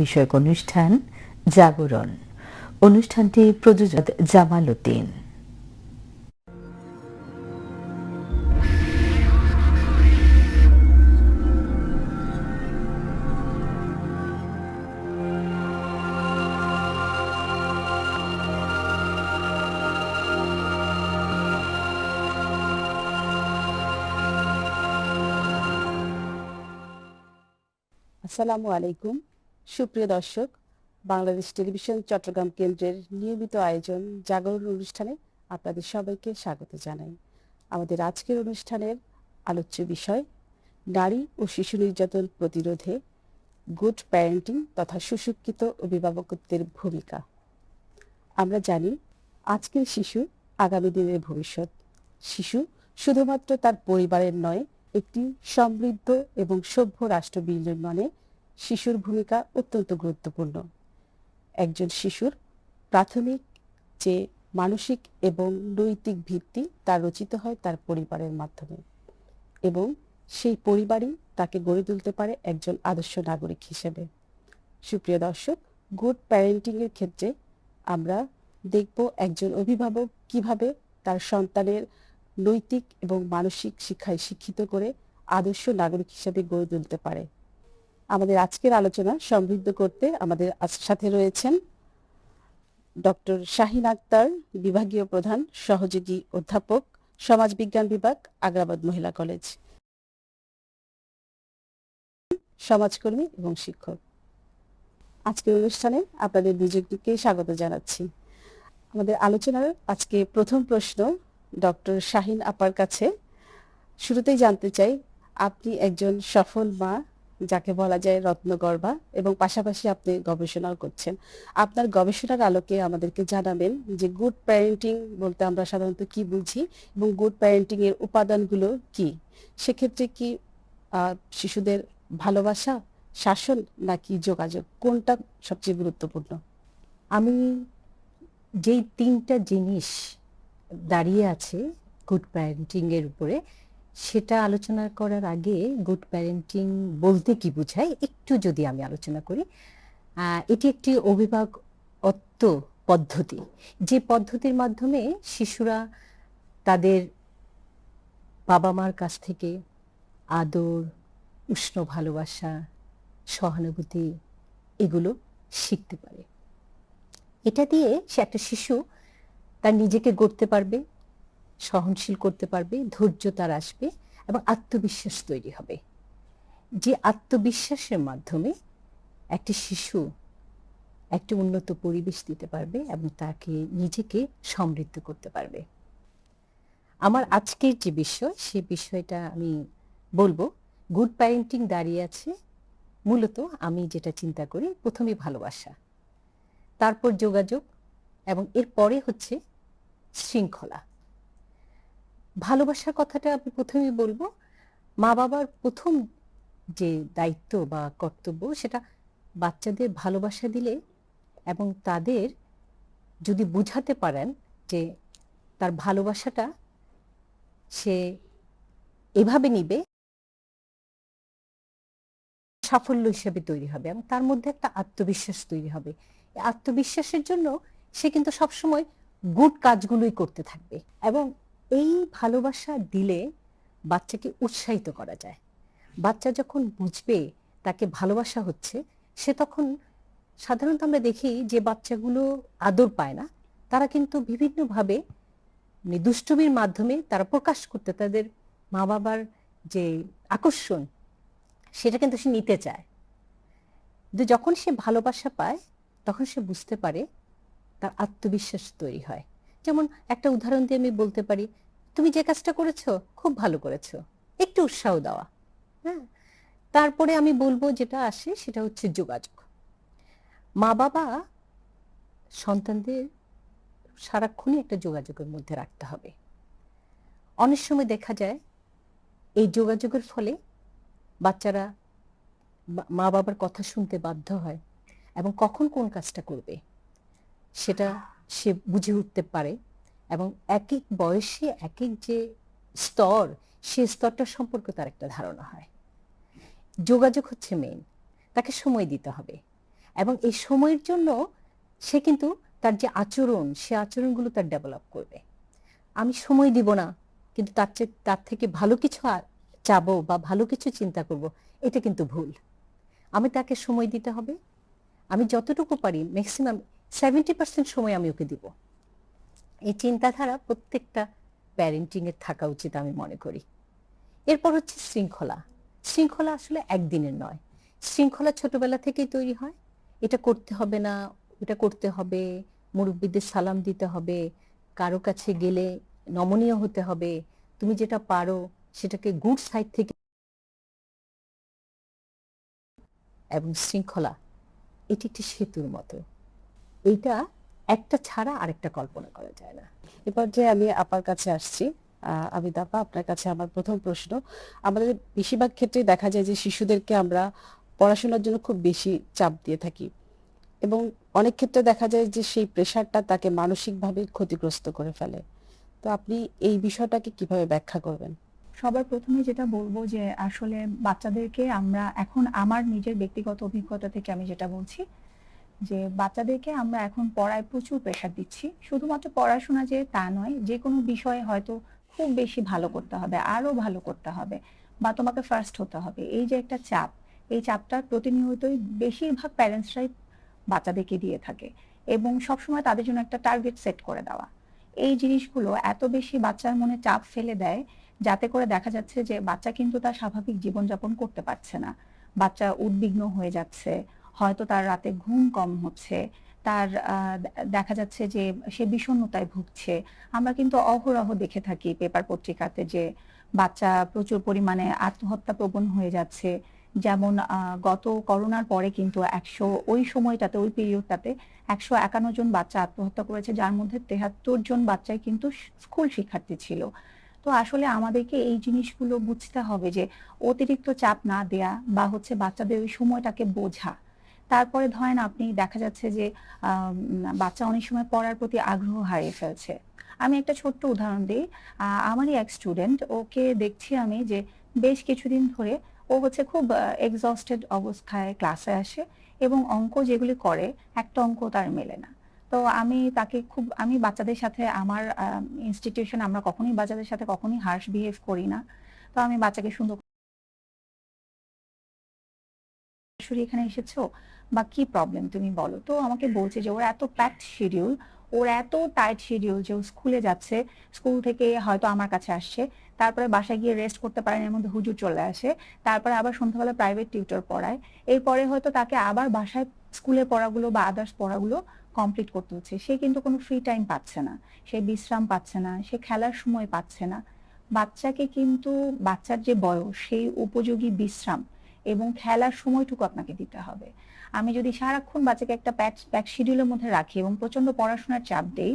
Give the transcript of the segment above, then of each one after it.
বিষয়ক অনুষ্ঠান জাগরণ। অনুষ্ঠানটি প্রযোজক জামাল উদ্দিন। আসসালামু আলাইকুম। সুপ্রিয় দর্শক, বাংলাদেশ টেলিভিশন চট্টগ্রাম কেন্দ্রের নিয়মিত আয়োজন জাগরণ অনুষ্ঠানে আপনাদের সবাইকে স্বাগত জানাই। আমাদের আজকের অনুষ্ঠানের আলোচ্য বিষয়, নারী ও শিশু নির্যাতন প্রতিরোধে গুড প্যারেন্টিং তথা সুশিক্ষিত অভিভাবকত্বের ভূমিকা। আমরা জানি, আজকের শিশু আগামী দিনের ভবিষ্যৎ। শিশু শুধুমাত্র তার পরিবারের নয়, একটি সমৃদ্ধ এবং সভ্য রাষ্ট্র বিনির্মাণে শিশুর ভূমিকা অত্যন্ত গুরুত্বপূর্ণ। একজন শিশুর প্রাথমিক যে মানসিক এবং নৈতিক ভিত্তি তা রচিত হয় তার পরিবারের মাধ্যমে এবং সেই পরিবারই তাকে গড়ে তুলতে পারে একজন আদর্শ নাগরিক হিসেবে। সুপ্রিয় দর্শক, গুড প্যারেন্টিং এর ক্ষেত্রে আমরা দেখব একজন অভিভাবক কীভাবে তার সন্তানের নৈতিক এবং মানসিক শিক্ষায় শিক্ষিত করে আদর্শ নাগরিক হিসেবে গড়ে তুলতে পারে। আমাদের আজকের আলোচনা সমৃদ্ধ করতে আমাদের সাথে রয়েছেন ডক্টর শাহিন আক্তার, বিভাগীয় প্রধান, সহযোগী অধ্যাপক, সমাজবিজ্ঞান বিভাগ, আগ্রাবাদ মহিলা কলেজ। সমাজকর্মী এবং শিক্ষক। আজকের অনুষ্ঠানে আপনাদের দুজনকে স্বাগত জানাচ্ছি। আমাদের আলোচনার আজকে প্রথম প্রশ্ন ডক্টর শাহিন আপার কাছে। শুরুতেই জানতে চাই, আপনি একজন সফল মা যাকে বলা যায় রত্নগর্ভা এবং পাশাপাশি আপনি গবেষণাও করছেন। আপনার গবেষণার আলোকে আমাদেরকে জানাবেন যে গুড প্যারেন্টিং বলতে আমরা সাধারণত কি বুঝি এবং গুড প্যারেন্টিং এর উপাদানগুলো কি? সেক্ষেত্রে কি শিশুদের ভালোবাসা, শাসন নাকি যোগাযোগ, কোনটা সবচেয়ে গুরুত্বপূর্ণ? আমি যেই তিনটা জিনিস দাঁড়িয়ে আছে গুড প্যারেন্টিং এর উপরে সেটা আলোচনা করার আগে গুড প্যারেন্টিং বলতে কি বোঝায় একটু যদি আমি আলোচনা করি এটি একটি অভিভাবকত্ব পদ্ধতি। যে পদ্ধতির মাধ্যমে শিশুরা তাদের বাবা মার কাছ থেকে আদর, উষ্ণ ভালোবাসা, সহানুভূতি এগুলো শিখতে পারে। এটা দিয়ে সে একটা শিশু তার নিজেকে গড়তে পারবে সহনশীল করতে পারবে, ধৈর্য তার আসবে এবং আত্মবিশ্বাস তৈরি হবে। যে আত্মবিশ্বাসের মাধ্যমে একটি শিশু একটি উন্নত পরিবেশ দিতে পারবে এবং তাকে নিজেকে সমৃদ্ধ করতে পারবে। আমার আজকের যে বিষয়, সে বিষয়টা আমি বলব গুড প্যারেন্টিং দাঁড়িয়ে আছে। মূলত আমি যেটা চিন্তা করি, প্রথমে ভালোবাসা, তারপর যোগাযোগ এবং এর পরে হচ্ছে শৃঙ্খলা। ভালোবাসার কথাটা আমি প্রথমেই বলব। মা বাবার প্রথম যে দায়িত্ব বা কর্তব্য, সেটা বাচ্চাদের ভালোবাসা দিলে এবং তাদের যদি বুঝাতে পারেন যে তার ভালোবাসাটা সে এভাবে নিবে, সাফল্য হিসেবে তৈরি হবে এবং তার মধ্যে একটা আত্মবিশ্বাস তৈরি হবে। আত্মবিশ্বাসের জন্য সে কিন্তু সবসময় গুড কাজগুলোই করতে থাকবে এবং এই ভালোবাসা দিলে বাচ্চাকে উৎসাহিত করা যায়। বাচ্চা যখন বুঝবে তাকে ভালোবাসা হচ্ছে, সে তখন সাধারণত আমরা দেখি যে বাচ্চাগুলো আদর পায় না। তারা কিন্তু বিভিন্নভাবে মানে দুষ্টমির মাধ্যমে তারা প্রকাশ করতে, তাদের মা বাবার যে আকর্ষণ, সেটা কিন্তু সে নিতে চায়। কিন্তু যখন সে ভালোবাসা পায়, তখন সে বুঝতে পারে তার আত্মবিশ্বাস তৈরি হয়। যেমন একটা উদাহরণ দিয়ে আমি বলতে পারি তুমি যে কাজটা করেছ, খুব ভালো করেছ। একটু উৎসাহ দেওয়া। হ্যাঁ? তারপরে আমি বলব যেটা আসে, সেটা হচ্ছে যোগাযোগ। মা বাবা সন্তানদের সারাক্ষণই একটা যোগাযোগের মধ্যে রাখতে হবে। অনেক সময় দেখা যায়, এই যোগাযোগের ফলে বাচ্চারা মা বাবার কথা শুনতে বাধ্য হয় এবং কখন কোন কাজটা করবে, সেটা সে বুঝে উঠতে পারে। এবং এক এক বয়সে এক এক যে স্তর, সে স্তরটা সম্পর্কে তার একটা ধারণা হয়। যোগাযোগ হচ্ছে মেইন তাকে সময় দিতে হবে। এবং এই সময়ের জন্য সে কিন্তু তার যে আচরণ, সে আচরণগুলো তার ডেভেলপ করবে। আমি সময় দিব না, কিন্তু তার চেয়ে, তার থেকে ভালো কিছু চাবো বা ভালো কিছু চিন্তা করব, এটা কিন্তু ভুল। আমি তাকে সময় দিতে হবে। আমি যতটুকু পারি ম্যাক্সিমাম সেভেন্টি পার্সেন্ট সময় আমি ওকে দিব। এই চিন্তাধারা প্রত্যেকটা প্যারেন্টিং এর থাকা উচিত আমি মনে করি। এরপর হচ্ছে শৃঙ্খলা। শৃঙ্খলা আসলে একদিনের নয়। শৃঙ্খলা ছোটবেলা থেকেই তৈরি হয়। এটা করতে হবে না এটা করতে হবে, মুরব্বীদের সালাম দিতে হবে, কারও কাছে গেলে নমনীয় হতে হবে, তুমি যেটা পারো সেটাকে গুড সাইড থেকে এবং শৃঙ্খলা, এটি একটি সেতুর মতো। এইটা একটা ছাড়া আরেকটা কল্পনা করা যায় না। এবার যে আমি আপার কাছে আসছি। আমি আপা, আপনার কাছে আমার প্রথম প্রশ্ন। আমাদের বেশিরভাগ ক্ষেত্রে দেখা যায় যে শিশুদেরকে আমরা পড়াশোনার জন্য খুব বেশি চাপ দিয়ে থাকি এবং অনেক ক্ষেত্রে দেখা যায় যে সেই প্রেশারটা তাকে মানসিকভাবে ক্ষতিগ্রস্ত করে ফেলে। তো আপনি এই বিষয়টাকে কীভাবে ব্যাখ্যা করবেন? সবার প্রথমে যেটা বলব যে আসলে বাচ্চাদেরকে আমরা এখন আমার নিজের ব্যক্তিগত অভিজ্ঞতা থেকে আমি যেটা বলছি যে বাচ্চাদেরকে আমরা এখন পড়ায় প্রচুর প্রেশার দিচ্ছি। শুধুমাত্র পড়াশোনা যে তা নয়, যে কোনো বিষয়ে হয়তো খুব বেশি ভালো করতে হবে, আরও ভালো করতে হবে বা তোমাকে ফার্স্ট হতে হবে। এই যে একটা চাপ, এই চাপটা প্রতিনিয়তই বেশিরভাগ প্যারেন্টসরাই বাচ্চাদেরকে দিয়ে থাকে এবং সবসময় তাদের জন্য একটা টার্গেট সেট করে দেওয়া। এই জিনিসগুলো এত বেশি বাচ্চার মনে চাপ ফেলে দেয়, যাতে করে দেখা যাচ্ছে যে বাচ্চা কিন্তু তার স্বাভাবিক জীবনযাপন করতে পারছে না। বাচ্চা উদ্বিগ্ন হয়ে যাচ্ছে হয়তো তার রাতে ঘুম কম হচ্ছে, তার দেখা যাচ্ছে যে সে বিষণ্ণতায় ভুগছে। আমরা কিন্তু অহরহ দেখে থাকি পেপার পত্রিকাতে যে বাচ্চা প্রচুর পরিমাণে আত্মহত্যা প্রবণ হয়ে যাচ্ছে। যেমন গত করোনার পরে কিন্তু একশো, ওই সময়টাতে, ওই পিরিয়ডটাতে একশো একান্ন জন বাচ্চা আত্মহত্যা করেছে, যার মধ্যে তেহাত্তর জন বাচ্চাই কিন্তু স্কুল শিক্ষার্থী ছিল। তো আসলে আমাদেরকে এই জিনিসগুলো বুঝতে হবে যে অতিরিক্ত চাপ না দেয়া বা হচ্ছে বাচ্চাদের ওই সময়টাকে বোঝা তারপরে ধরেন আপনি দেখা যাচ্ছে যে বাচ্চা অনেক সময় পড়ার প্রতি আগ্রহ হারিয়ে ফেলছে। আমি একটা ছোট্ট উদাহরণ দিই। আমারই এক স্টুডেন্ট ওকে দেখছি আমি যে বেশ কিছুদিন ধরে ও হচ্ছে খুব এক্সস্টেড অবস্থায় ক্লাসে আসে এবং অঙ্ক যেগুলি করে, একটা অঙ্ক তার মেলে না। তো আমি তাকে খুব, আমি বাচ্চাদের সাথে আমার ইনস্টিটিউশন আমরা কখনোই বাচ্চাদের সাথে কখনোই হার্শ বিহেভ করি না। তো আমি বাচ্চাকে সুন্দর এখানে এসেছ? বা কি প্রবলেম তুমি বলো? তো আমাকে বলছে যে ওর এত প্যাকড শিডিউল ওর এত টাইট শিডিউল যে ও স্কুলে যাচ্ছে স্কুল থেকে হয়তো আমার কাছে আসছে তারপরে বাসায় গিয়ে রেস্ট করতে পারে না, এর মধ্যে হুজুর চলে আসে তারপরে আবার সন্ধ্যাবেলা প্রাইভেট টিউটর পড়ায় এরপরে হয়তো তাকে আবার বাসায় স্কুলের পড়াগুলো বা আদার্স পড়াগুলো কমপ্লিট করতে হচ্ছে। সে কিন্তু কোনো ফ্রি টাইম পাচ্ছে না সে বিশ্রাম পাচ্ছে না সে খেলার সময় পাচ্ছে না। বাচ্চাকে কিন্তু বাচ্চার যে বয়স সেই উপযোগী বিশ্রাম এবং খেলার সময়টুকু আপনাকে দিতে হবে। আমি যদি সারাক্ষণ বাচ্চাকে একটা প্যাচ প্যাক শিডিউলের মধ্যে রাখি এবং প্রচণ্ড পড়াশোনার চাপ দেই,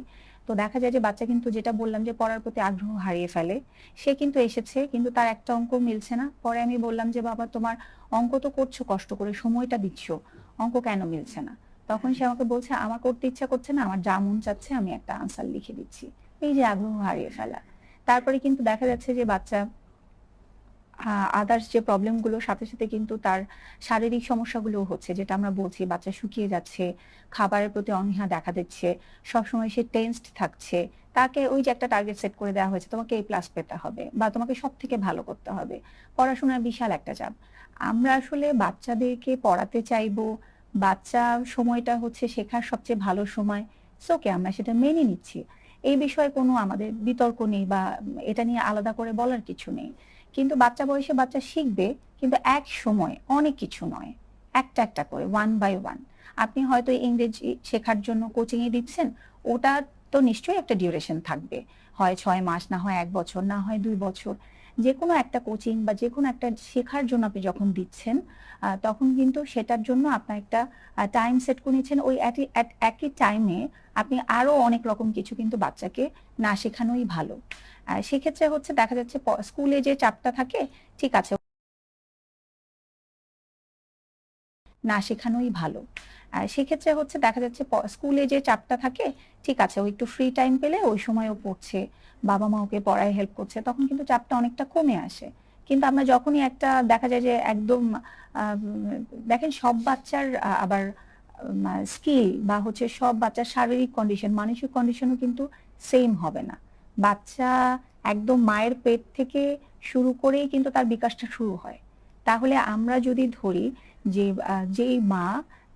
তো দেখা যায় যে বাচ্চা কিন্তু যেটা বললাম যে পড়ার প্রতি আগ্রহ হারিয়ে ফেলে, সে কিন্তু এসেছে, কিন্তু তার একটা অঙ্ক মিলছে না। পরে আমি বললাম যে, বাবা, তোমার অঙ্ক তো করছ, কষ্ট করে সময়টা দিচ্ছ, অঙ্ক কেন মিলছে না? তখন সে আমাকে বলছে, আমার করতে ইচ্ছা করছে না, আমার যা মন চাচ্ছে আমি একটা আনসার লিখে দিচ্ছি। এই যে আগ্রহ হারিয়ে ফেলা। তারপরে কিন্তু দেখা যাচ্ছে যে বাচ্চা আদার্স যে প্রবলেমগুলোর সাথে সাথে কিন্তু তার শারীরিক সমস্যাগুলো হচ্ছে, যেটা আমরা বলছি, বাচ্চা শুকিয়ে যাচ্ছে, খাবারের প্রতি অনীহা দেখা দিচ্ছে, সবসময় সে টেন্সড থাকছে, তাকে ওই যে একটা টার্গেট সেট করে দেওয়া হয়েছে, তোমাকে এই প্লাস পেতে হবে বা তোমাকে সব থেকে ভালো করতে হবে। পড়াশোনার বিশাল একটা চাপ। আমরা আসলে বাচ্চাদেরকে পড়াতে চাইব, বাচ্চা সময়টা হচ্ছে শেখার সবচেয়ে ভালো সময়। সোকে আমরা সেটা মেনে নিচ্ছি। এই বিষয়ে কোনো আমাদের বিতর্ক নেই বা এটা নিয়ে আলাদা করে বলার কিছু নেই। কিন্তু বাচ্চা বয়সে বাচ্চা শিখবে, কিন্তু এক সময়, অনেক কিছু নয়। একটা একটা করে ওয়ান বাই ওয়ান আপনি হয়তো ইংরেজি শেখার জন্য কোচিং এ দিচ্ছেন, ওটা তো নিশ্চয়ই একটা ডিউরেশন থাকবে। হয় ছয় মাস, না হয় এক বছর, না হয় দুই বছর। যে কোনো একটা কোচিং বা যে কোনো একটা শেখার জন্য আপনি যখন দিচ্ছেন তখন কিন্তু সেটার জন্য আপনার একটা টাইম সেট করে নিচ্ছেন। ওই একই- এক- একই টাইমে আপনি আরও অনেক রকম কিছু কিন্তু বাচ্চাকে না শেখানোই ভালো। সেক্ষেত্রে হচ্ছে দেখা যাচ্ছে স্কুলে যে চাপটা থাকে, ঠিক আছে। না শেখানোই ভালো। সেক্ষেত্রে হচ্ছে দেখা যাচ্ছে স্কুলে যে চাপটা থাকে, ঠিক আছে, ও একটু ফ্রি টাইম পেলে ওই সময় ও পড়ছে বাবা মা ওকে পড়ায় হেল্প করছে, তখন কিন্তু চাপটা অনেকটা কমে আসে। কিন্তু আমরা যখনই একটা দেখা যায় যে একদম দেখেন সব বাচ্চার আবার স্কিল বা হচ্ছে সব বাচ্চার শারীরিক কন্ডিশন মানসিক কন্ডিশনও কিন্তু সেম হবে না। বাচ্চা একদম মায়ের পেট থেকে শুরু করেই কিন্তু তার বিকাশটা শুরু হয়। তাহলে আমরা যদি ধরি যে যেই মা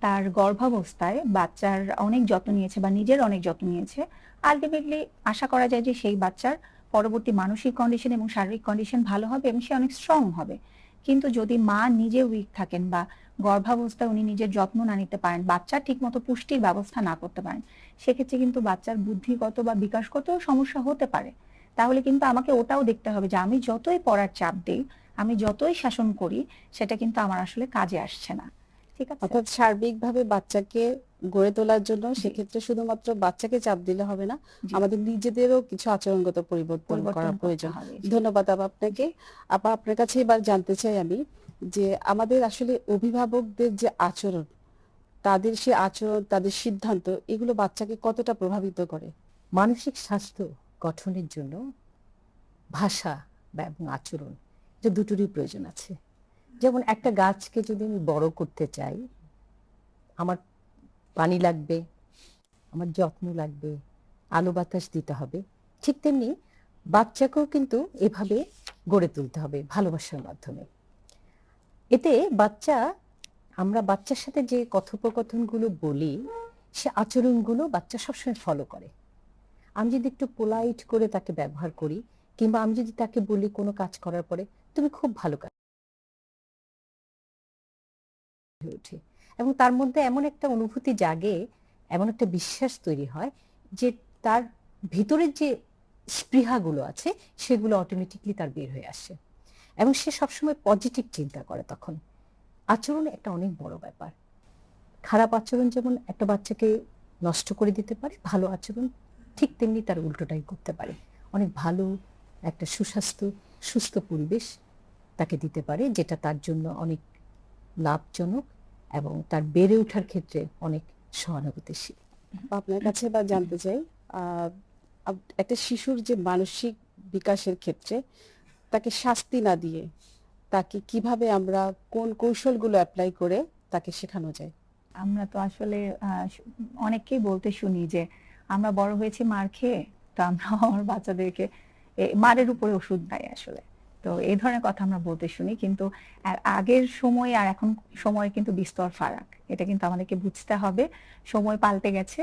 তার গর্ভাবস্থায় বাচ্চার অনেক যত্ন নিয়েছে বা নিজের অনেক যত্ন নিয়েছে আলটিমেটলি আশা করা যায় যে সেই বাচ্চার পরবর্তী মানসিক কন্ডিশন এবং শারীরিক কন্ডিশন ভালো হবে এবং সে অনেক স্ট্রং হবে। কিন্তু যদি মা নিজে উইক থাকেন বা গর্ভাবস্থায় উনি নিজের যত্ন না নিতে পারেন বাচ্চার ঠিকমতো পুষ্টির ব্যবস্থা না করতে পারেন, সেক্ষেত্রে কিন্তু বাচ্চার বুদ্ধিগত বা বিকাশগত সমস্যা হতে পারে। তাহলে কিন্তু আমাকে ওটাও দেখতে হবে যে আমি যতই পড়ার চাপ দিই আমি যতই শাসন করি সেটা কিন্তু আমার আসলে কাজে আসছে না। ঠিক আছে? অর্থাৎ সার্বিকভাবে বাচ্চাকে গড়ে তোলার জন্য সেক্ষেত্রে শুধুমাত্র বাচ্চাকে চাপ দিলে হবে না আমাদের নিজেদেরও কিছু আচরণগত পরিবর্তন করা প্রয়োজন। ধন্যবাদ আপা আপনাকে। আপা আপনার কাছে এবার জানতে চাই আমি যে আমাদের আসলে অভিভাবকদের যে আচরণ তাদের সে আচরণ তাদের সিদ্ধান্ত এগুলো বাচ্চাকে কতটা প্রভাবিত করে? মানসিক স্বাস্থ্য গঠনের জন্য ভাষা এবং আচরণ যে দুটোরই প্রয়োজন আছে। যেমন একটা গাছকে যদি আমি বড় করতে চাই, আমার পানি লাগবে, আমার যত্ন লাগবে, আলো বাতাস দিতে হবে, ঠিক তেমনি বাচ্চাকেও কিন্তু এভাবে গড়ে তুলতে হবে ভালোবাসার মাধ্যমে। এতে বাচ্চা, আমরা বাচ্চার সাথে যে কথোপকথনগুলো বলি, সে আচরণগুলো বাচ্চা সবসময় ফলো করে। আমি যদি একটু পোলাইট করে তাকে ব্যবহার করি, কিংবা আমি যদি তাকে বলি কোনো কাজ করার পরে তুমি খুব ভালো কাজ ওঠে। এবং তার মধ্যে এমন একটা অনুভূতি জাগে, এমন একটা বিশ্বাস তৈরি হয় যে তার ভিতরের যে স্পৃহাগুলো আছে, সেগুলো অটোমেটিকলি তার বের হয়ে আসে। এবং সে সবসময় পজিটিভ চিন্তা করে তখন। আচরণ একটা অনেক বড় ব্যাপার। খারাপ আচরণ যেমন একটা বাচ্চাকে নষ্ট করে দিতে পারে, ভালো আচরণ ঠিক তেমনি তার উল্টোটাই করতে পারে। অনেক ভালো, একটা সুস্বাস্থ্য, সুস্থ পরিবেশ তাকে দিতে পারে যেটা তার জন্য অনেক লাভজনক এবং তার বেড়ে ওঠার ক্ষেত্রে অনেক সহানুভূতিশীল। আপনার কাছে বা জানতে চাই আহ, একটা শিশুর যে মানসিক বিকাশের ক্ষেত্রে তাকে শাস্তি না দিয়ে তাকে কীভাবে আমরা কোন কৌশলগুলো অ্যাপ্লাই করে তাকে শেখানো যায়? আমরা তো আসলে আহ, অনেককেই বলতে শুনি যে আমরা বড় হয়েছি মার খেয়ে তো আমরা আমার বাচ্চাদেরকে এ, মারের উপরে ওষুধ দেয় আসলে। তো এই ধরনের কথা আমরা বলতে শুনি, কিন্তু আগের সময় আর এখন সময় কিন্তু বিস্তর ফারাক। এটা কিন্তু আমাদেরকে বুঝতে হবে। সময় পাল্টে গেছে।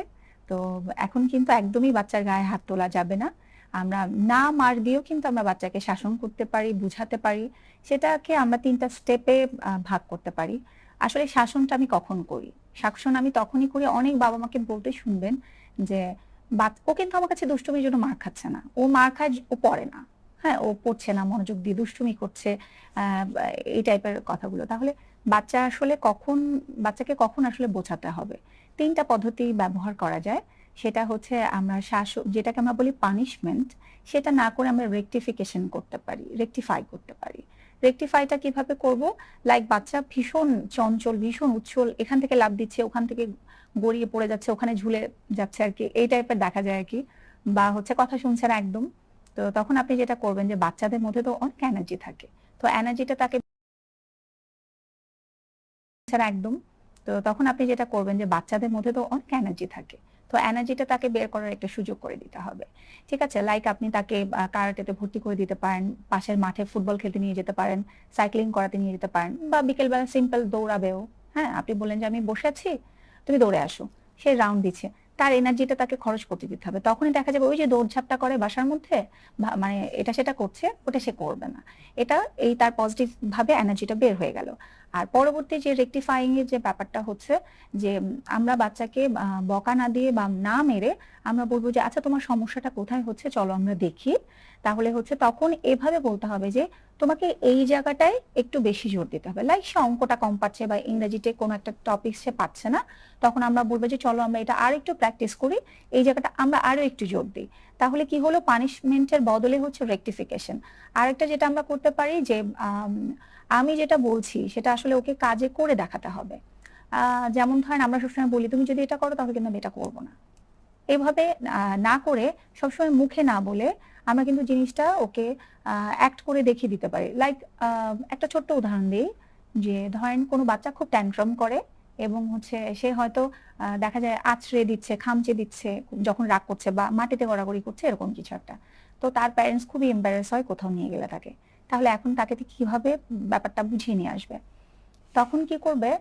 তো এখন কিন্তু একদমই বাচ্চার গায়ে হাত তোলা যাবে না। আমরা না মার দিয়েও কিন্তু আমরা বাচ্চাকে শাসন করতে পারি, বুঝাতে পারি। সেটাকে আমরা তিনটা স্টেপে ভাগ করতে পারি। আসলে শাসনটা আমি কখন করি? শাসন আমি তখনই করি, অনেক বাবা মাকে বলতে শুনবেন যে ও কিন্তু আমার কাছে দুষ্টুমির জন্য মার খাচ্ছে না। ও মার খায়, ও পড়ে না। হ্যাঁ ও পড়ছে না, মনোযোগ দিয়ে দুষ্টুমি করছে এই টাইপের কথাগুলো। তাহলে বাচ্চা আসলে কখন, বাচ্চাকে কখন আসলে বোঝাতে হবে? তিনটা পদ্ধতি ব্যবহার করা যায়। সেটা হচ্ছে আমরা শাসন যেটাকে আমরা বলি পানিশমেন্ট সেটা না করে আমরা রেকটিফিকেশন করতে পারি রেকটিফাই করতে পারি। রেকটিফাইটা কীভাবে করব? লাইক বাচ্চা ভীষণ চঞ্চল, ভীষণ উচ্ছল, এখান থেকে লাভ দিচ্ছে, ওখান থেকে গড়িয়ে পড়ে যাচ্ছে, ওখানে ঝুলে যাচ্ছে আর কি। এই টাইপের দেখা যায় আর কি। বা হচ্ছে কথা শুনছে না একদম। তো তখন আপনি যেটা করবেন যে বাচ্চাদের মধ্যে তো অনেক এনার্জি থাকে। তো এনার্জিটা তাকে ছাড়া একদম। তো তখন আপনি যেটা করবেন যে বাচ্চাদের মধ্যে তো অনেক এনার্জি থাকে। তো এনার্জিটা তাকে বের করার একটা সুযোগ করে দিতে হবে। ঠিক আছে? লাইক আপনি তাকে কারাটেতে ভর্তি করে দিতে পারেন, পাশের মাঠে ফুটবল খেলতে নিয়ে যেতে পারেন সাইক্লিং করাতে নিয়ে যেতে পারেন বা বিকেলবেলা সিম্পল দৌড়াবেও। হ্যাঁ আপনি বললেন যে আমি বসে আছি, তুমি দৌড়ে আসো। সে রাউন্ড দিচ্ছে। তার এনার্জিটা তাকে খরচ করতে দিতে হবে। তখনই দেখা যাবে ওই যে দৌড়ঝাপটা করে বাসার মধ্যে মানে এটা সেটা করছে, ওটা সে করবে না। এটা এই তার পজিটিভ ভাবে এনার্জিটা বের হয়ে গেল। আর পরবর্তী যে রেকটিফাইং এর যে ব্যাপারটা হচ্ছে, যে আমরা বাচ্চাকে বকা না দিয়ে বা না মেরে আমরা বলব যে আচ্ছা তোমার সমস্যাটা কোথায় হচ্ছে? চলো আমরা দেখি। তাহলে হচ্ছে তখন এভাবে বলতে হবে যে তোমাকে এই জায়গাটায় একটু বেশি জোর দিতে হবে। লাইক সে অঙ্কটা কম পাচ্ছে বা ইংরেজিতে কোনো একটা টপিক সে পাচ্ছে না তখন আমরা বলব যে চলো আমরা এটা আর একটু প্র্যাকটিস করি এই জায়গাটা আমরা আরও একটু জোর দিই। তাহলে কি হলো? পানিশমেন্টের বদলে হচ্ছে রেকটিফিকেশন আরেকটা যেটা আমরা করতে পারি যে আম, যেটা বলছি সেটা আসলে ওকে কাজে করে দেখাতে হবে। যেমন ধরেন আমরা সবসময় বলি তুমি যদি এটা করো তাহলে কিন্তু আমি এটা করব না। এভাবে না করে সবসময় মুখে না বলে আমরা কিন্তু জিনিসটা ওকে অ্যাক্ট করে দেখিয়ে দিতে পারি। লাইক একটা ছোট্ট উদাহরণ দিই যে ধরেন কোনো বাচ্চা খুব ট্যান্ট্রাম করে এবং হচ্ছে সে হয়তো দেখা যায় আছড়ে দিচ্ছে, খামচে দিচ্ছে, যখন রাগ করছে বা মাটিতে গড়াগড়ি করছে, এরকম কিছু একটা। তো তার প্যারেন্টস খুবই এম্বারেস হয় কোথাও নিয়ে গেলে তাকে। তাহলে এখন তাকে কীভাবে ব্যাপারটা বুঝিয়ে নিয়ে আসবে? তখন কি করবে?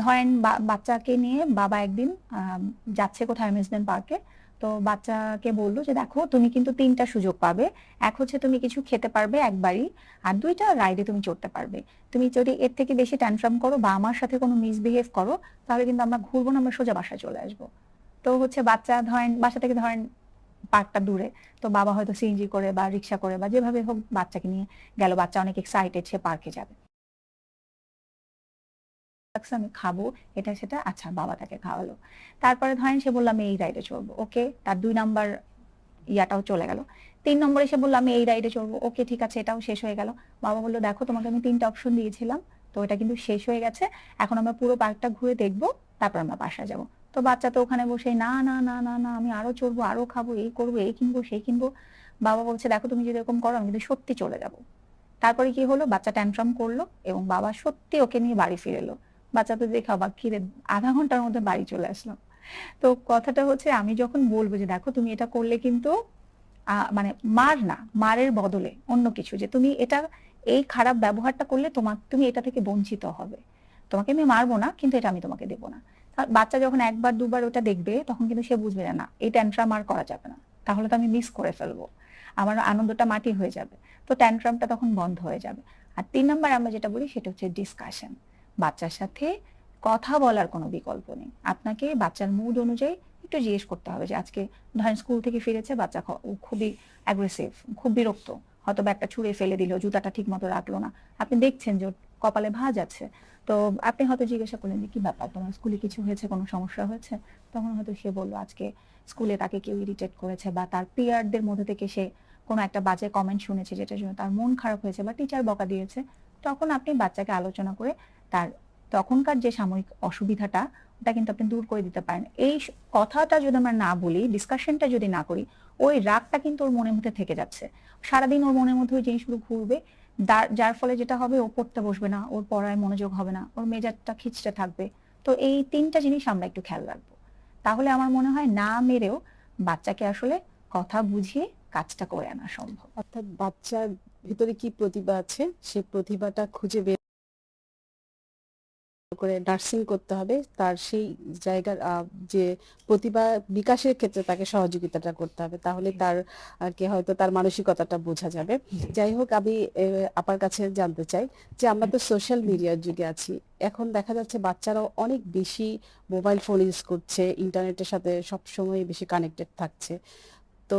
ধরেন বাচ্চাকে নিয়ে বাবা একদিন যাচ্ছে কোথাও অ্যামিউজমেন্ট পার্কে তো বাচ্চাকে বলল যে, দেখো, তুমি কিন্তু তিনটা সুযোগ পাবে। এক হচ্ছে তুমি কিছু খেতে পারবে একবারই, আর দুইটা রাইডে তুমি চড়তে পারবে। তুমি যদি এর থেকে বেশি ট্যান্ট্রাম করো বা আমার সাথে কোনো মিসবিহেভ করো, তাহলে কিন্তু আমরা ঘুরবো না, আমরা সোজা বাসায় চলে আসব। তো হচ্ছে বাচ্চা ধরেন, বাসা থেকে ধরেন পার্কটা দূরে, তো বাবা হয়তো সিএনজি করে বা রিক্সা করে বা যেভাবে হোক বাচ্চাকে নিয়ে গেল। বাচ্চা অনেক এক্সাইটেড সে পার্কে যাবে। আচ্ছা, আমি খাব এটা সেটা আচ্ছা বাবা তাকে খাওয়ালো। তারপরে ধরেন সে বললাম এই রাইডে চড়বো। ওকে তার দুই নাম্বার ইয়াটাও চলে গেল। তিন নম্বরে এসে বললাম আমি এই রাইডে চড়বো। ওকে ঠিক আছে এটাও শেষ হয়ে গেল। বাবা বলল দেখো তোমাকে আমি তিনটা অপশন দিয়েছিলাম তো এটা কিন্তু শেষ হয়ে গেছে। এখন আমরা পুরো পার্কটা ঘুরে দেখব তারপর আমরা বাসায় যাব। তো বাচ্চা তো ওখানে বসে না না না না না আমি আরও চড়বো আরও খাব এই করব এই কিনবো সেই কিনবো। বাবা বলছে দেখো তুমি যদি এরকম করো আমি কিন্তু সত্যি চলে যাব। তারপরে কি হলো? বাচ্চা ট্যান্ট্রাম করল এবং বাবা সত্যি ওকে নিয়ে বাড়ি ফিরে এলো। বাচ্চা তো দেখে অবাক কিরে আধা ঘণ্টার মধ্যে বাড়ি চলে আসলাম। তো কথাটা হচ্ছে, আমি যখন বলব যে, দেখো, তুমি এটা করলে কিন্তু মানে মার না, মারের বদলে অন্য কিছু, যে তুমি এটা, এই খারাপ ব্যবহারটা করলে তোমার তুমি এটা থেকে বঞ্চিত হবে। তোমাকে আমি মারবো না, কিন্তু এটা আমি তোমাকে দেবো না। বাচ্চা যখন একবার, দুবার ওটা দেখবে, তখন কিন্তু সে বুঝবে না, এই ট্যান্ট্রাম আর করা যাবে না। তাহলে তো আমি মিস করে ফেলব। আমার আনন্দটা মাটি হয়ে যাবে। তো ট্যান্ট্রামটা তখন বন্ধ হয়ে যাবে। আর তিন নম্বর আমরা যেটা বলি, সেটা হচ্ছে ডিসকাশন বাচ্চার সাথে কথা বলার কোনো বিকল্প নেই। আপনাকে বাচ্চার মুড অনুযায়ী একটু জিজ্ঞেস করতে হবে যে, আজকে ধরেন স্কুল থেকে ফিরেছে, বাচ্চা খুবই অ্যাগ্রেসিভ খুব বিরক্ত হয়তো বা একটা ছুঁড়ে ফেলে দিল, জুতাটা ঠিক মতো রাখল না। আপনি দেখছেন যে কপালে ভাঁজ আছে। তো আপনি হয়তো জিজ্ঞাসা করলেন যে, কি ব্যাপার, তোমার স্কুলে কিছু হয়েছে, কোনো সমস্যা হয়েছে? তখন হয়তো সে বলল, আজকে স্কুলে তাকে কেউ ইরিটেট করেছে বা তার পিয়ারদের মধ্যে থেকে সে কোনো একটা বাজে কমেন্ট শুনেছে, যেটার জন্য তার মন খারাপ হয়েছে বা টিচার বকা দিয়েছে। তখন আপনি বাচ্চাকে আলোচনা করে তার তখনকার যে সাময়িক অসুবিধাটা, ওটা কিন্তু আপনি দূর করে দিতে পারেন। এই কথাটা যদি আমরা না বলি ডিসকাশনটা যদি না করি, ওই রাগটা কিন্তু ওর মনের মধ্যে থেকে যাচ্ছে। সারাদিন ওর মনের মধ্যে ওই জিনিসগুলো ঘুরবে যার- ফলে যেটা হবে ও পড়তে বসবে না, ওর পড়ায় মনোযোগ হবে না, ওর মেজাজটা খিচতে থাকবে। তো এই তিনটা জিনিস আমরা একটু খেয়াল রাখব। তাহলে আমার মনে হয় না মেরেও বাচ্চাকে আসলে কথা বুঝিয়ে কাজটা করে আনা সম্ভব। অর্থাৎ বাচ্চার ভিতরে কি প্রতিভা আছে, সে প্রতিভাটা খুঁজে বের করে নার্সিং করতে হবে তার সেই জায়গার যে প্রতিভা বিকাশের ক্ষেত্রে তাকে সহযোগিতাটা করতে হবে তাহলে তার কে হয়তো তার মানসিকতাটা বোঝা যাবে। যাই হোক আমি আপার কাছে জানতে চাই যে আমরা তো সোশ্যাল মিডিয়ার যুগে আছি এখন দেখা যাচ্ছে বাচ্চারাও অনেক বেশি মোবাইল ফোন ইউজ করছে ইন্টারনেটের সাথে সবসময় বেশি কানেক্টেড থাকছে। তো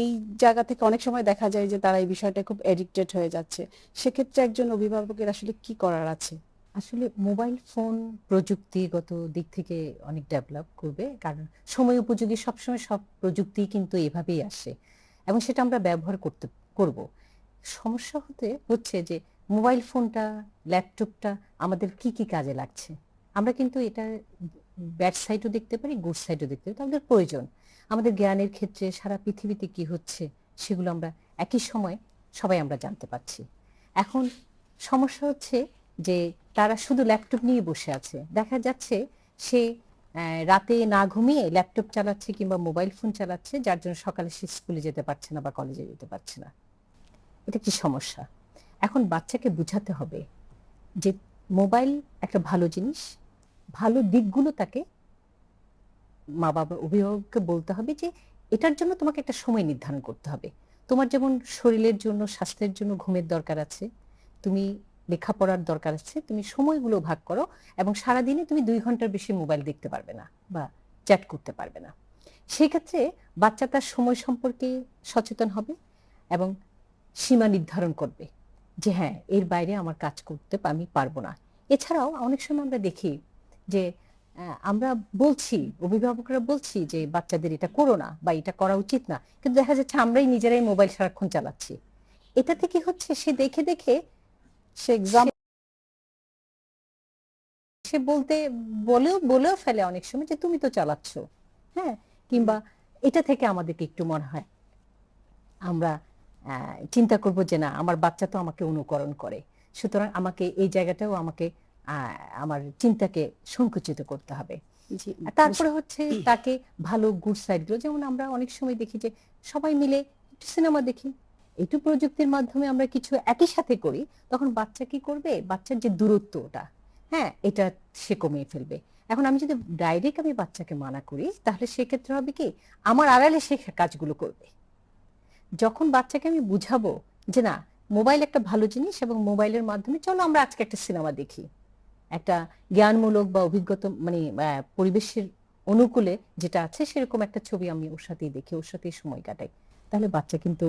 এই জায়গা থেকে অনেক সময় দেখা যায় যে তারা এই বিষয়টা খুব এডিক্টেড হয়ে যাচ্ছে। সেক্ষেত্রে একজন অভিভাবকের আসলে কি করার আছে? আসলে মোবাইল ফোন প্রযুক্তিগত দিক থেকে অনেক ডেভেলপ করবে, কারণ সময় উপযোগী সবসময় সব প্রযুক্তি কিন্তু এভাবেই আসে এবং সেটা আমরা ব্যবহার করতে, করব। সমস্যা হতে, হচ্ছে যে মোবাইল ফোনটা, ল্যাপটপটা আমাদের কি কি কাজে লাগছে? আমরা কিন্তু এটা ব্যাড সাইডও দেখতে পারি, গুড সাইডও দেখতে পারি আমাদের প্রয়োজন। আমাদের জ্ঞানের ক্ষেত্রে সারা পৃথিবীতে কি হচ্ছে সেগুলো আমরা একই সময় সবাই আমরা জানতে পারছি। এখন সমস্যা হচ্ছে যে তারা শুধু ল্যাপটপ নিয়ে বসে আছে। দেখা যাচ্ছে সে রাতে না ঘুমিয়ে ল্যাপটপ চালাচ্ছে কিংবা মোবাইল ফোন চালাচ্ছে, যার জন্য সকালে সে স্কুলে যেতে পারছে না বা কলেজে যেতে পারছে না। এটা কি সমস্যা? এখন বাচ্চাকে বুঝাতে হবে যে মোবাইল একটা ভালো জিনিস, ভালো দিকগুলো তাকে মা বাবা অভিভাবককে বলতে হবে যে এটার জন্য তোমাকে একটা সময় নির্ধারণ করতে হবে। তোমার যেমন শরীরের জন্য, স্বাস্থ্যের জন্য ঘুমের দরকার আছে, তুমি লেখাপড়ার দরকার আছে, তুমি সময়গুলো ভাগ করো এবং সারাদিনে তুমি দুই ঘণ্টার বেশি মোবাইল দেখতে পারবে না বা চ্যাট করতে পারবে না। সেই ক্ষেত্রে বাচ্চা তার সময় সম্পর্কে সচেতন হবে এবং সীমা নির্ধারণ করবে যে হ্যাঁ এর বাইরে আমার কাজ করতে আমি পারব না। এছাড়াও অনেক সময় আমরা দেখি যে আমরা বলছি, অভিভাবকরা বলছি যে, বাচ্চাদের এটা করো না বা এটা করা উচিত না। কিন্তু দেখা যাচ্ছে আমরাই নিজেরাই মোবাইল সারাক্ষণ চালাচ্ছি। এটাতে কি হচ্ছে? সে দেখে দেখে সে এক্সাম সে বলতে বলেও বলেও ফেলে অনেক সময় যে তুমি তো চালাচ্ছ হ্যাঁ? কিংবা এটা থেকে আমাদেরকে একটু মনে হয়। আমরা চিন্তা করব যে না আমার বাচ্চা তো আমাকে অনুকরণ করে। সুতরাং আমাকে এই জায়গাটাও আমাকে আহ, আমার চিন্তাকে সংকুচিত করতে হবে। তারপরে হচ্ছে তাকে ভালো গুড সাইডগুলো যেমন আমরা অনেক সময় দেখি যে সবাই মিলে সিনেমা দেখি। একটু প্রযুক্তির মাধ্যমে আমরা কিছু একই সাথে করি, তখন বাচ্চা কি করবে? বাচ্চার যে দূরত্ব ওটা হ্যাঁ? এটা সে কমিয়ে ফেলবে। এখন আমি যদি ডাইরেক্ট আমি বাচ্চাকে মানা করি, তাহলে সেক্ষেত্রে হবে কি? আমার আড়ালে সে কাজগুলো করবে। যখন বাচ্চাকে আমি বুঝাবো যে না, মোবাইল একটা ভালো জিনিস এবং মোবাইলের মাধ্যমে চলো আমরা আজকে একটা সিনেমা দেখি। একটা জ্ঞানমূলক বা অভিজ্ঞতা মানে পরিবেশের অনুকূলে যেটা আছে সেরকম একটা ছবি আমি ওর সাথেই দেখি, ওর সাথেই সময় কাটাই। তাহলে বাচ্চা কিন্তু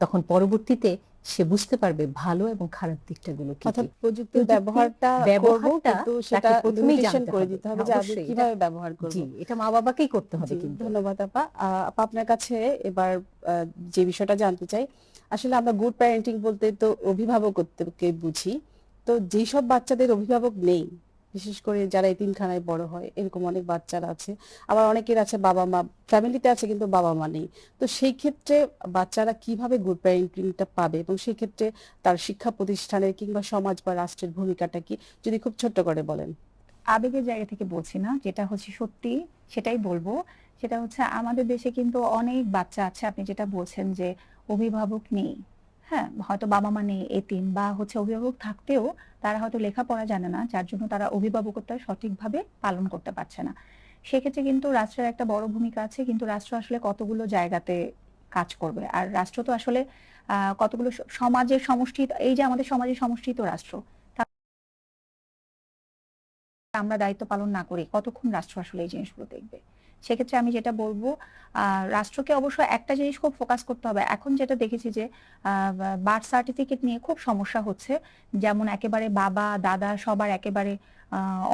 তখন পরবর্তীতে সে বুঝতে পারবে ভালো এবং খারাপ দিকটা গুলো কি অর্থাৎ প্রযুক্তির ব্যবহারটা ব্যবহারটা সেটা প্রথমেই জানতে করে দিতে হবে যে আমি কীভাবে ব্যবহার করব। জি এটা মা বাবাকেই করতে হবে কিন্তু। ধন্যবাদ আপা। আহ, আপা আপনার কাছে এবার যে বিষয়টা জানতে চাই আসলে আমরা গুড প্যারেন্টিং বলতে তো অভিভাবকত্বকে বুঝি। তো যেসব বাচ্চাদের অভিভাবক নেই বিশেষ করে যারা এতিমখানায় বড় হয়, এরকম অনেক বাচ্চারা আছে। আবার অনেকের আছে বাবা মা ফ্যামিলিতে আছে কিন্তু বাবা মা নেই। তো সেই ক্ষেত্রে বাচ্চারা কীভাবে গুড প্যারেন্টিংটা পাবে এবং সেই ক্ষেত্রে তার শিক্ষা প্রতিষ্ঠানের কিংবা সমাজ বা রাষ্ট্রের ভূমিকাটা কি? যদি খুব ছোট্ট করে বলেন। আবেগের জায়গা থেকে বলছি না, যেটা হচ্ছে সত্যি সেটাই বলব। সেটা হচ্ছে আমাদের দেশে কিন্তু অনেক বাচ্চা আছে, আপনি যেটা বলছেন যে অভিভাবক নেই। হ্যাঁ হয়তো বাবা মা নেই এতিম বা হচ্ছে অভিভাবক থাকতেও তারা হয়তো লেখাপড়া জানে না, যার জন্য তারা অভিভাবকত্ব সঠিকভাবে পালন করতে পারছে না। সেক্ষেত্রে কিন্তু রাষ্ট্রের একটা বড় ভূমিকা আছে, কিন্তু রাষ্ট্র আসলে কতগুলো জায়গাতে কাজ করবে? আর রাষ্ট্র তো আসলে কতগুলো সমাজের সমষ্টি, এই যে আমাদের সমাজের সমষ্টি তো রাষ্ট্র। আমরা দায়িত্ব পালন না করি কতক্ষণ রাষ্ট্র আসলে এই জিনিসগুলো দেখবে? সেক্ষেত্রে আমি যেটা বলব রাষ্ট্রকে অবশ্য একটা জিনিস খুব ফোকাস করতে হবে। এখন যেটা দেখেছি যে বার্থ সার্টিফিকেট নিয়ে খুব সমস্যা হচ্ছে। যেমন একেবারে বাবা দাদা সবার একেবারে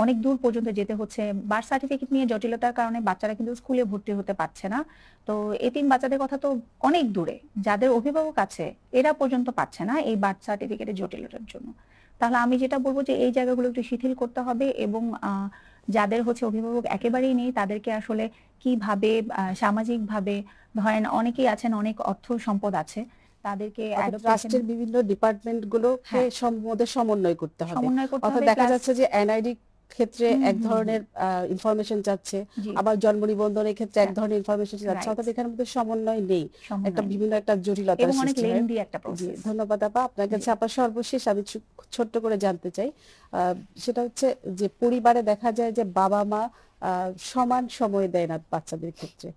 অনেক দূর পর্যন্ত যেতে হচ্ছে। বার্থ সার্টিফিকেট নিয়ে জটিলতার কারণে বাচ্চারা কিন্তু স্কুলে ভর্তি হতে পারছে না। তো এতিম বাচ্চাদের কথা তো অনেক দূরে। যাদের অভিভাবক আছে এরা পর্যন্ত পাচ্ছে না এই বার্থ সার্টিফিকেটের জটিলতার জন্য। তাহলে আমি যেটা বলব যে এই জায়গাগুলো একটু শিথিল করতে হবে এবং আহ, যাদের হচ্ছে অভিভাবক একেবারেই নেই তাদেরকে আসলে কীভাবে সামাজিক ভাবে ধরেন অনেকেই আছেন অনেক অর্থ সম্পদ আছে তাদেরকে বিভিন্ন ডিপার্টমেন্টগুলো হ্যাঁ। সমন্বয় করতে হবে সমন্বয় করতে হবে দেখা যাচ্ছে যে এনআইডি ক্ষেত্রে এক ধরনের ইনফরমেশন যাচ্ছে। আবার জন্ম নিবন্ধনের ক্ষেত্রে এক। ধরনের ইনফরমেশন যাচ্ছে। অর্থাৎ এখানের মধ্যে সমন্বয় নেই। একটা বিভিন্ন একটা জটিলতার এবং অনেক সৃষ্টি লেন্দি একটা জি প্রসেস ধন্যবাদ আপা। আপনার কাছে আপা সর্বশেষ আমি ছোট্ট করে জানতে চাই। আহ, সেটা হচ্ছে যে পরিবারে দেখা যায় যে বাবা মা আহ, সমান সময় দেয় না বাচ্চাদের ক্ষেত্রে।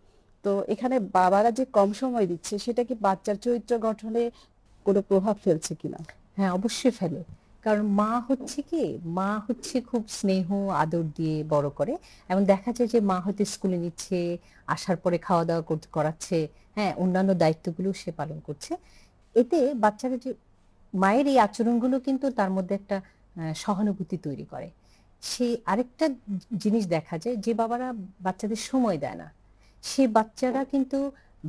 তো এখানে বাবারা যে কম সময় দিচ্ছে সেটা কি বাচ্চার চরিত্র গঠনে কোনো প্রভাব ফেলছে কিনা? হ্যাঁ অবশ্যই ফেলে। কারণ মা হচ্ছে কি, মা হচ্ছে খুব স্নেহ, আদর দিয়ে বড় করে। এবং দেখা যায় যে মা হয়তো স্কুলে নিচ্ছে, আসার পরে খাওয়া দাওয়া করাচ্ছে হ্যাঁ অন্যান্য দায়িত্বগুলো সে পালন করছে। এতে বাচ্চারা যে মায়ের এই আচরণগুলো কিন্তু তার মধ্যে একটা সহানুভূতি তৈরি করে। সে আরেকটা জিনিস দেখা যায়, যে বাবারা বাচ্চাদের সময় দেয় না। সে বাচ্চারা কিন্তু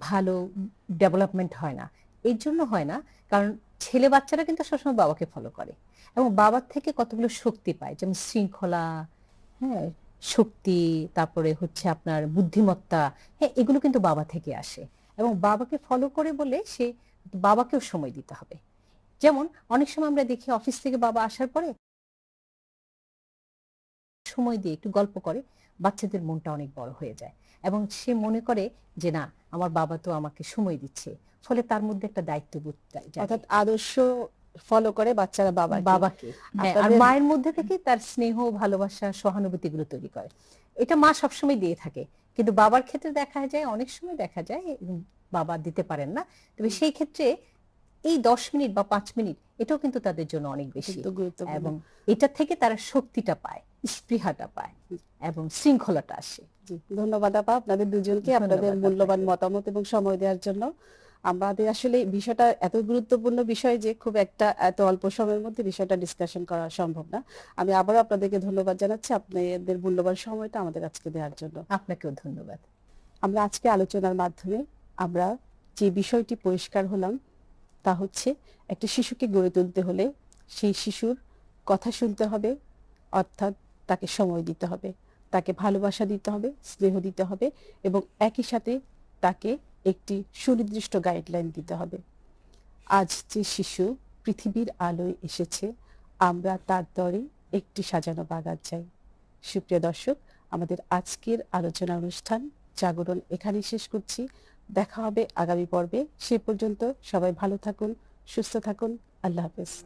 ভালো ডেভেলপমেন্ট হয় না। এর জন্য হয় না, কারণ ছেলে বাচ্চারা কিন্তু সবসময় বাবাকে ফলো করে এবং বাবার থেকে কতগুলো শক্তি পায়। যেমন শৃঙ্খলা হ্যাঁ শক্তি, তারপরে হচ্ছে আপনার বুদ্ধিমত্তা হ্যাঁ এগুলো কিন্তু বাবা থেকে আসে এবং বাবাকে ফলো করে বলে সে বাবাকেও সময় দিতে হবে। যেমন অনেক সময় আমরা দেখি অফিস থেকে বাবা আসার পরে সময় দিয়ে একটু গল্প করে, বাচ্চাদের মনটা অনেক বড় হয়ে যায় এবং সে মনে করে যে, না, আমার বাবা তো আমাকে সময় দিচ্ছে। ফলে তার মধ্যে একটা দায়িত্ববোধ। অর্থাৎ আদর্শ ফলো করে বাচ্চারা বাবা বাবাকে। হ্যাঁ, আর মায়ের মধ্যে থেকে তার স্নেহ ভালোবাসা সহানুভূতি গুলো তৈরি করে। এটা মা সবসময় দিয়ে থাকে। কিন্তু বাবার ক্ষেত্রে দেখা যায় অনেক সময় দেখা যায় বাবা দিতে পারেন না। তবে সেই ক্ষেত্রে এই দশ মিনিট বা পাঁচ মিনিট এটাও কিন্তু তাদের জন্য অনেক বেশি। এবং এটা থেকে তারা শক্তিটা পায় স্পৃহাটা পায় এবং শৃঙ্খলাটা আসে। ধন্যবাদ আপা। আপনাদের দুজনকে আপনাদের মূল্যবান মতামত এবং সময় দেওয়ার জন্য। আমাদের আসলে বিষয়টা এত গুরুত্বপূর্ণ বিষয় যে খুব একটা এত অল্প সময়ের মধ্যে বিষয়টা ডিসকাশন করা সম্ভব না। আমি আবারও আপনাদেরকে ধন্যবাদ জানাচ্ছি। আপনাদের মূল্যবান সময়টা আমাদের আজকে দেওয়ার জন্য। আপনাকেও ধন্যবাদ। আমরা আজকে আলোচনার মাধ্যমে আমরা যে বিষয়টি পরিষ্কার হলাম তা হচ্ছে একটা শিশুকে গড়ে তুলতে হলে সেই শিশুর কথা শুনতে হবে অর্থাৎ তাকে সময় দিতে হবে তাকে ভালোবাসা দিতে হবে স্নেহ দিতে হবে এবং একই সাথে তাকে একটি সুনির্দিষ্ট গাইডলাইন দিতে হবে। আজ যে শিশু পৃথিবীর আলোয় এসেছে, আমরা তার দরে একটি সাজানো বাগান চাই। সুপ্রিয় দর্শক, আমাদের আজকের আলোচনা অনুষ্ঠান জাগরণ এখানেই শেষ করছি। দেখা হবে আগামী পর্বে। সে পর্যন্ত সবাই ভালো থাকুন, সুস্থ থাকুন। আল্লাহ হাফেজ।